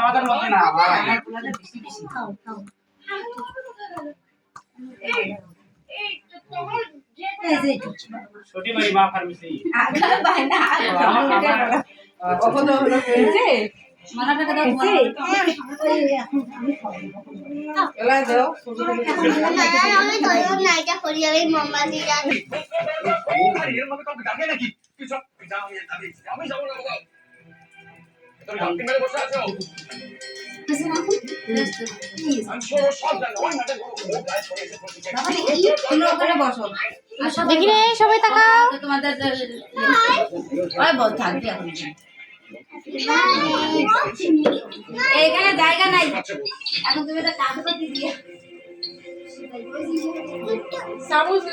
আমাদের মধ্যে না আমার বেশি বেশি খাও খাও দাও আমি তোর নাইটা করি আমি আছো দেখি রে সবাই তাকাও। তোমাদের থাকবে এখানে জায়গা নাই। এখন তুমি একটা কাজ করতে দিয়ে সাবুজ